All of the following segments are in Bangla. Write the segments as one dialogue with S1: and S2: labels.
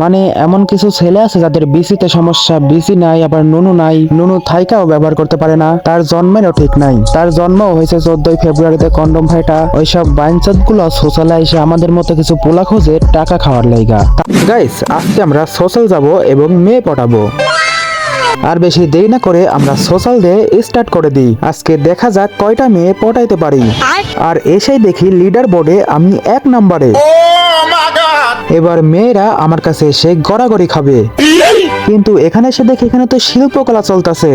S1: মানে এমন কিছু ছেলে আছে যাদের বিসিতে সমস্যা বিসি নাই আবার নুনু নাই। নুনু থাইকাও ব্যবহার করতে পারে না। তার জন্মেরও ঠিক নাই। তার জন্ম হয়েছে চোদ্দই ফেব্রুয়ারিতে কন্ডম ফাইটা ওইসব বাইনচতগুলো সোশ্যালে এসে আমাদের মতো কিছু পোলা খোঁজে টাকা খাওয়ার লাইগা। গাইস আজকে আমরা সোশ্যাল যাব এবং মেয়ে পটাবো। আর বেশি দেরি না করে আমরা সোশ্যাল দিয়ে স্টার্ট করে দিই। আজকে দেখা যাক কয়টা মেয়ে পটাইতে পারি। আর এসেই দেখি লিডার বোর্ডে আমি এক নম্বরে। এবার মেয়েরা আমার কাছে এসে গড়াগড়ি খাবে। কিন্তু এখানে এসে দেখি এখানে তো শিল্পকলা চলতেছে।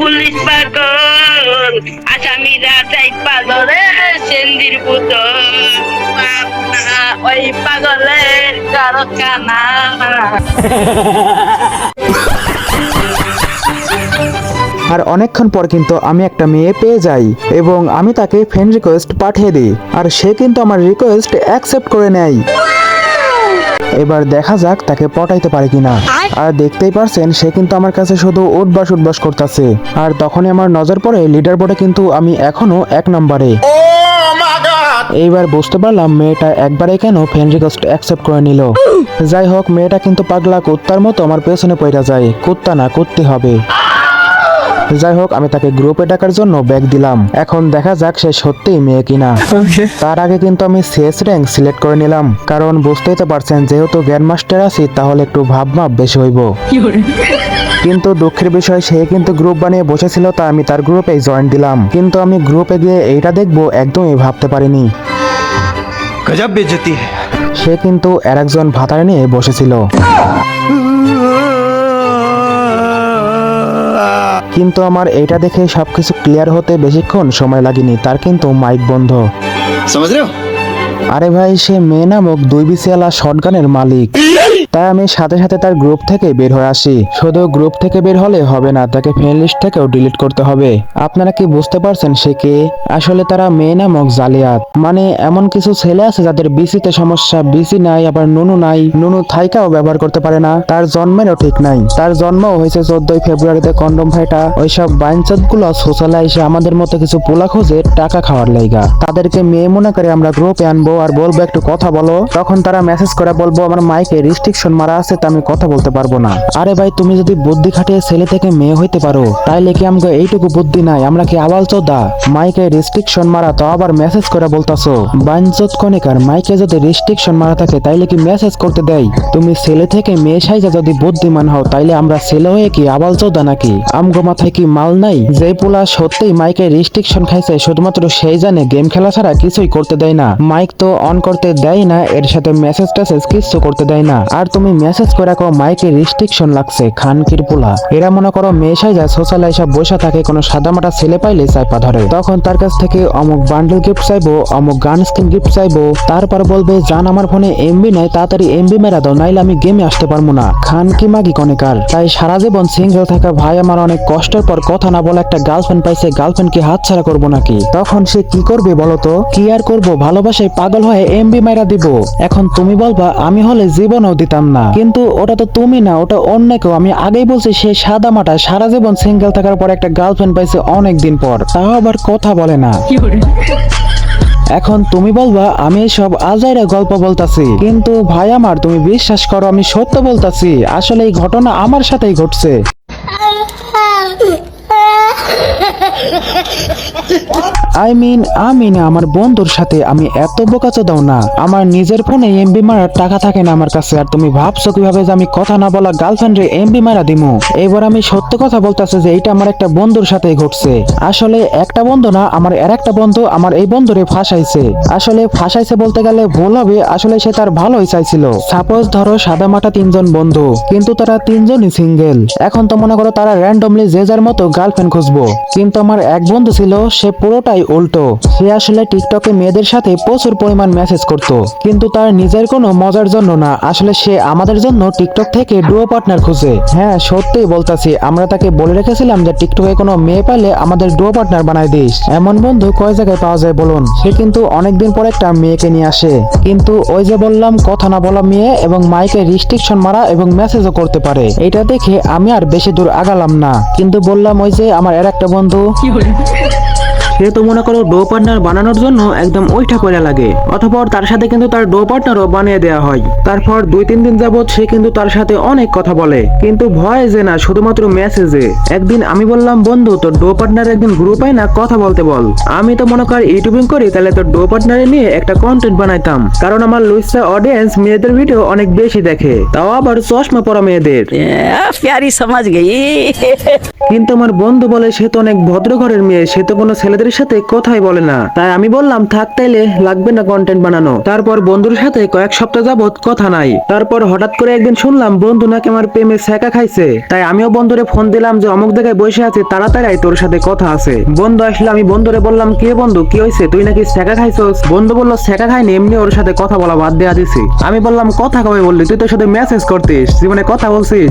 S2: পুলিশ পাগল আসামিরা চাই পাগলে সেন্দির ওই পাগলের কারখানা।
S1: আর অনেকক্ষণ পর কিন্তু আমি একটা মেয়ে পেয়ে যাই এবং আমি তাকে ফ্রেন্ড রিকোয়েস্ট পাঠিয়ে দিই। আর সে কিন্তু আমার রিকোয়েস্ট অ্যাকসেপ্ট করে নেয়। এবার দেখা যাক তাকে পটাইতে পারে কিনা। আর দেখতেই পারছেন সে কিন্তু আমার কাছে শুধু উঠবাস উঠবাস করতেছে। আর তখনই আমার নজর পড়ে লিডার বোর্ডে কিন্তু আমি এখনও এক নম্বরে। এইবার বুঝতে পারলাম মেয়েটা একবারে কেন ফ্রেন্ড রিকোয়েস্ট অ্যাকসেপ্ট করে নিল। যাই হোক মেয়েটা কিন্তু পাগলা কুত্তার মতো আমার পেছনে পড়া যায়। কুত্তা না কুত্তি হবে। যাই হোক আমি তাকে গ্রুপে ডাকার জন্য ব্যাগ দিলাম। এখন দেখা যাক সে সত্যিই মেয়ে কিনা। তার আগে কিন্তু আমি শেষ র্যাঙ্ক সিলেক্ট করে নিলাম কারণ বুঝতেই তো পারছেন যেহেতু গ্র্যান্ড মাস্টার আছি তাহলে একটু ভাবমাপ বেশি হইব। কিন্তু দুঃখের বিষয় সে কিন্তু গ্রুপ বানিয়ে বসেছিল তা আমি তার গ্রুপে জয়েন দিলাম। কিন্তু আমি গ্রুপে গিয়ে এইটা দেখব একদমই ভাবতে পারিনি। সে কিন্তু আর একজন ভাতারে নিয়ে বসেছিল। কিন্তু আমার এটা দেখে সবকিছু ক্লিয়ার হতে বেশিক্ষণ সময় লাগেনি তার কিন্তু মাইক বন্ধ। আরে ভাই সে মেয়ে নামক দুই বিশিয়ালা শটগানের মালিক। তাই আমি সাথে সাথে তার গ্রুপ থেকে বের হয়ে আসি। শুধু গ্রুপ থেকে বের হলে হবে না, তাকে ফ্রেন্ড লিস্ট থেকেও ডিলিট করতে হবে। আপনারা কি বুঝতে পারছেন সে কে? আসলে তারা মেয়ে নামক জালিয়াত। মানে এমন কিছু ছেলে আছে যাদের বিসিতে সমস্যা, বিসি নাই, আবার নুনু নাই। নুনু থাইকাও ব্যবহার করতে পারে না। তার জন্মেরও ঠিক নাই। তার জন্ম হয়েছে চোদ্দই ফেব্রুয়ারিতে কন্ডম ফাইটা ওইসব বাইনচতগুলো সোশ্যালে এসে আমাদের মতো কিছু পোলা খোঁজে টাকা খাওয়ার লাইগা। তাদেরকে মেয়ে মনে করে আমরা গ্রুপে আনব আর বলব একটু কথা বলো। তখন তারা মেসেজ করে বলব, আমার মাইকে রিস্ট্রিকশন মারা আছে তা আমি কথা বলতে পারব না। আরে ভাই, তুমি যদি বুদ্ধি খাটিয়ে ছেলে থেকে মেয়ে হইতে পারো, তাইলে কি আমাকে এইটুকু বুদ্ধি নাই? আমরা কি আবাল চোদা? মাইকে রিস্ট্রিকশন মারা তো আবার মেসেজ করে বলতাছো। বাঞ্চত কনিকার মাইকে যদি রিস্ট্রিকশন মারা থাকে, তাইলে কি মেসেজ করতে দেয়? তুমি ছেলে থেকে মেয়ে সাইজে যদি বুদ্ধিমান হও, তাইলে আমরা ছেলে হয়ে কি আবাল চোদা নাকি? আমগো মাথায় কি মাল নাই? যে পোলা সত্যিই মাইকে রিস্ট্রিকশন খাইছে, শুধুমাত্র সেই জানে গেম খেলা ছাড়া কিছুই করতে দেয় না। মাইক তো অন করতে দেয় না, এর সাথে মেসেজ টেসেজ কিছু করতে দেয় না। আর তুমি মেসেজ করে রাখো মাইকে রিস্ট্রিকশন লাগছে, খানকির পোলা। এরা মনে করো মেয়ে সাইজা সোশ্যাল এসব বসে থাকে কোনো সাদামাটা ছেলে পাইলে চাইপা ধরে। তখন তার কাছ থেকে অমুক বান্ডেল গিফট চাইব, অমুক গান স্কিন গিফট চাইব। তারপর বলবে, জান আমার ফোনে এমবি নাই, তাড়াতাড়ি এমবি মেরা দাও, নাইলে আমি গেমে আসতে পারব না। খান কি মাগি কনেকার তাই সারা জীবন সিঙ্গেল থাকা ভাই আমার অনেক কষ্টের পর কথা না বলে একটা গার্লফ্রেন্ড পাইছে গার্লফ্রেন্ড কি হাত ছাড়া করব নাকি? তখন সে কি করবে বলো তো? কি আর করব? ভালোবাসায় পাগল হয়ে এমবি মাইরা দিব। এখন তুমি বলবা, আমি হলে জীবনও দিতাম না। কিন্তু ওটা তো তুমি না ওটা অন্য কেউ। আমি আগেই বলছি সে সাদা মাটা সারা জীবন সিঙ্গেল থাকার পর একটা গার্লফ্রেন্ড পাইছে অনেক দিন পর। তাও আবার কথা বলে না। এখন তুমি বলবা আমি সব আজাইরা গল্প বলতাছি। কিন্তু ভাই আমার তুমি বিশ্বাস করো আমি সত্য বলতাছি। আসলে এই ঘটনা আমার সাথেই ঘটছে। আই মিন আমি না, আমার বন্ধুর সাথে আমি এত বোকাচো দাও না। আমার নিজের ফোনে এমবি মারার টাকা থাকে না আমার কাছে, আর তুমি ভাবছ কীভাবে যে আমি কথা না বলা গার্লফ্রেন্ড এমবি মারা দিমু? এবার আমি সত্য কথা বলতেছে যে এইটা আমার একটা বন্ধুর সাথে ঘটছে। আসলে একটা বন্ধু না, আমার আর একটা বন্ধু আমার এই বন্ধুরে ফাঁসাইছে। আসলে ফাঁসাইছে বলতে গেলে ভুল হবে, আসলে সে তার ভালোই চাইছিল। সাপোজ ধরো সাদা মাটা তিনজন বন্ধু, কিন্তু তারা তিনজনই সিঙ্গেল এখন তো মনে করো তারা র্যান্ডমলি যে যার মতো গার্লফ্রেন্ড খুঁজবো। কিন্তু আমার এক বন্ধু ছিল, সে পুরোটাই উল্টো। সে আসলে টিকটকে মেয়েদের সাথে প্রচুর পরিমাণ মেসেজ করত। কিন্তু তার নিজের কোনো মজার জন্য না, আসলে সে আমাদের জন্য টিকটক থেকে ডুও পার্টনার খুঁজে। হ্যাঁ সত্যিই বলতাছি, আমরা তাকে বলে রেখেছিলাম যে টিকটকে কোনো মেয়ে পাইলে আমাদের ডুও পার্টনার বানাই দিস। এমন বন্ধু কয় জায়গায় পাওয়া যায় বলুন? সে কিন্তু অনেকদিন পর একটা মেয়েকে নিয়ে আসে। কিন্তু ওই যে বললাম, কথা না বলা মেয়ে এবং মাইকে রিস্ট্রিকশন মারা এবং মেসেজও করতে পারে। এটা দেখে আমি আর বেশি দূর আগালাম না। কিন্তু বললাম, ওই যে আমার এর একটা 라운드. সে তো মনে করো ডো পার্টনার বানানোর জন্য একদম ওইটা করে লাগে। অথবা তার সাথে কিন্তু তার ডো পার্টনারও বানিয়ে দেওয়া হয়। তারপর দুই তিন দিন যাবৎ সে কিন্তু তার সাথে অনেক কথা বলে। কিন্তু ভয় যে না শুধুমাত্র মেসেজে একদিন আমি বললাম বন্ধু তোর ডো পার্টনার একদিন গ্রুপে না কথা বলতে বল। আমি তো মনে কর ইউটিউবিং করি তাহলে তোর ডো পার্টনারে নিয়ে একটা কন্টেন্ট বানাইতাম। কারণ আমার লুইসা অডিয়েন্স মেয়েদের ভিডিও অনেক বেশি দেখে। তাও আবার চশমা পরা মেয়েদের। কিন্তু আমার বন্ধু বলে সে তো অনেক ভদ্র ঘরের মেয়ে সে তো কোনো ছেলেদের সাথে কথাই বলে না। তাই আমি বললাম, থাক তাইলে, লাগবে না কন্টেন্ট বানানো। তারপর বন্ধুর সাথে কয়েক সপ্তাহ যাবত কথা নাই। তারপর হঠাৎ করে একদিন শুনলাম, বন্ধু নাকি আমার প্রেমে ছেঁকা খাইছে। তাই আমিও বন্ধুরে ফোন দিলাম যে, অমুক জায়গায় বসে আছে, তাড়াতাড়ি তোর সাথে কথা আছে। বন্ধু আসলে, আমি বন্ধুরে বললাম, কে বন্ধু, কি হয়েছে তুই নাকি ছেঁকা খাইছস? বন্ধু বলল ছেঁকা খাইনি, এমনি ওর সাথে কথা বলা বাদ দেওয়া দিছি। আমি বললাম, কথা কবে বললি? তুই তোর সাথে মেসেজ করতিস, জীবনে কথা বলছিস?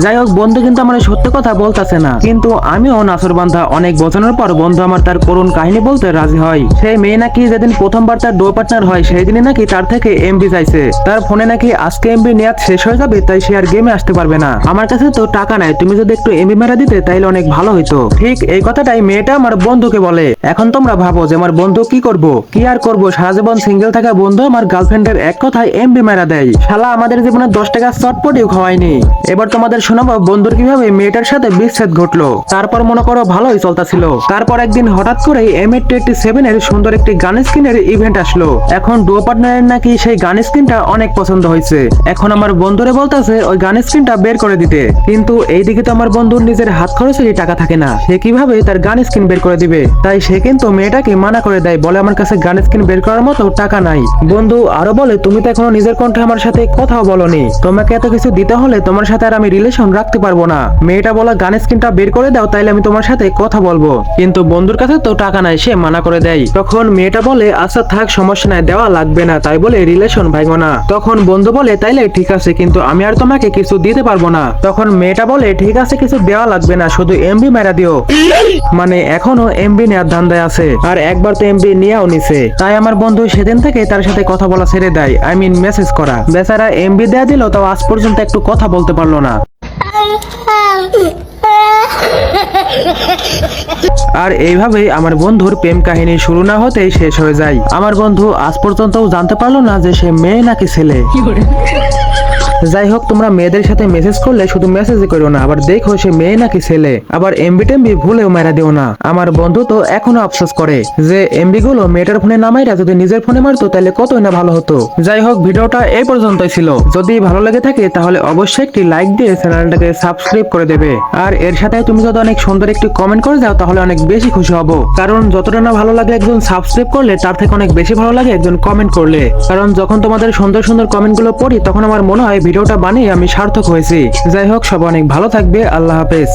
S1: যাই হোক, বন্ধু কিন্তু আমার সত্য কথা বলতেছে না। কিন্তু আমিও নাসর বান্ধা অনেক বোঝানোর পর বন্ধু আমার তার করুণ কাহিনী বলতে রাজি হয় সেই মেয়ে নাকি যেদিন প্রথমবার তার ডো পার্টনার হয় সেই দিনে নাকি তার থেকে এমবি চাইছে। তার ফোনে নাকি আজকে এমবি নেওয়া শেষ হয়ে যাবে, তাই সে আর গেমে আসতে পারবে না। আমার কাছে তো টাকা নাই, তুমি যদি একটু এমবি মেরা দিতে, তাইলে অনেক ভালো হইতো। ঠিক এই কথাটাই মেয়েটা আমার বন্ধুকে বলে। এখন তোমরা ভাবো যে আমার বন্ধু কি করব? কি আর করব? সারা জীবন সিঙ্গেল থাকা বন্ধু আমার গার্লফ্রেন্ডের এক কথায় এমবি মেরা দেয়। শালা আমাদের জীবনে দশ টাকা চটপটিও খাওয়ায়নি। এবার তোমাদের শোনাবো বন্ধুর কীভাবে মেয়েটার সাথে বিচ্ছেদ ঘটলো। তারপর মনে করো ভালোই চলতেছিল। তারপর একদিন হঠাৎ করে এম এর টোয়েন্টি সেভেন এর সুন্দর একটি গান স্ক্রিনের ইভেন্ট আসলো। এখন ডুও পার্টনারের নাকি সেই গান স্ক্রিনটা অনেক পছন্দ হয়েছে। এখন আমার বন্ধুরে বলতেছে ওই গান স্ক্রিনটা বের করে দিতে। কিন্তু এইদিকে তো আমার বন্ধুর নিজের হাত খরচেরই টাকা থাকে না। সে কীভাবে তার গান স্ক্রিন বের করে দিবে? তাই সে কিন্তু মেয়েটাকে মানা করে দেয় বলে আমার কাছে গান স্ক্রিন বের করার মতো টাকা নাই। বন্ধু আরও বলে, তুমি তো এখনও নিজের কণ্ঠে আমার সাথে কথাও বলনি। তোমাকে এত কিছু দিতে হলে তোমার সাথে আর আমি রিলেশন রাখতে পারব না। মেয়েটা বলা গান স্ক্রিনটা বের করে দাও, তাইলে আমি তোমার সাথে কথা বলব। কিন্তু বন্ধুর কাছে তো টাকা নাই, সে মানা করে দেয়। তখন মেয়েটা বলে আচ্ছা থাক, সমস্যা নাই, দেওয়া লাগবে না। তাই বলে, রিলেশন ভাইগো না। তখন বন্ধু বলে, তাইলে ঠিক আছে, কিন্তু আমি আর তোমাকে কিছু দিতে পারব না। তখন মেয়েটা বলে, ঠিক আছে, কিছু দেওয়া লাগবে না, শুধু এমবি মেরা দিও। মানে এখনও এমবি নেওয়ার ধান্দায় আছে। আর একবার তো এমবি নিয়েও নিছে। তাই আমার বন্ধু সেদিন থেকে তার সাথে কথা বলা ছেড়ে দেয় আই মিন মেসেজ করা। বেচারা এমবি দেয়া দিল, তাও আজ পর্যন্ত একটু কথা বলতে পারল না। আর এইভাবেই আমার বন্ধুর প্রেম কাহিনী শুরু না হতেই শেষ হয়ে যায়। আমার বন্ধু আজ পর্যন্তও জানতে পারল না যে সে মেয়ে নাকি ছেলে। যাই হোক তোমরা মেয়েদের সাথে মেসেজ করলে শুধু মেসেজই করো না, আবার দেখো সে মেয়ে নাকি ছেলে। আবার এমবি টেমবি ভুলেও মেরা দিও না। আমার বন্ধু তো এখনও আফসোস করে যে এমবি গুলো মেয়েটার ফোনে নামাইরা যদি নিজের ফোনে মারতো, তাহলে কতই না ভালো হতো। যাই হোক ভিডিওটা এই পর্যন্তই ছিল। যদি ভালো লেগে থাকে, তাহলে অবশ্যই একটি লাইক দিয়ে চ্যানেলটাকে সাবস্ক্রাইব করে দেবে। আর এর সাথে তুমি যদি অনেক সুন্দর একটি কমেন্ট করে দাও, তাহলে অনেক বেশি খুশি হব। কারণ যতটা না ভালো লাগে একজন সাবস্ক্রাইব করলে, তার থেকে অনেক বেশি ভালো লাগে একজন কমেন্ট করলে। কারণ যখন তোমাদের সুন্দর সুন্দর কমেন্টগুলো পড়ি, তখন আমার মনে হয় ভিডিওটা বানিয়ে আমি সার্থক হয়েছি। যাই হোক সব অনেক ভালো থাকবে। আল্লাহ হাফেজ।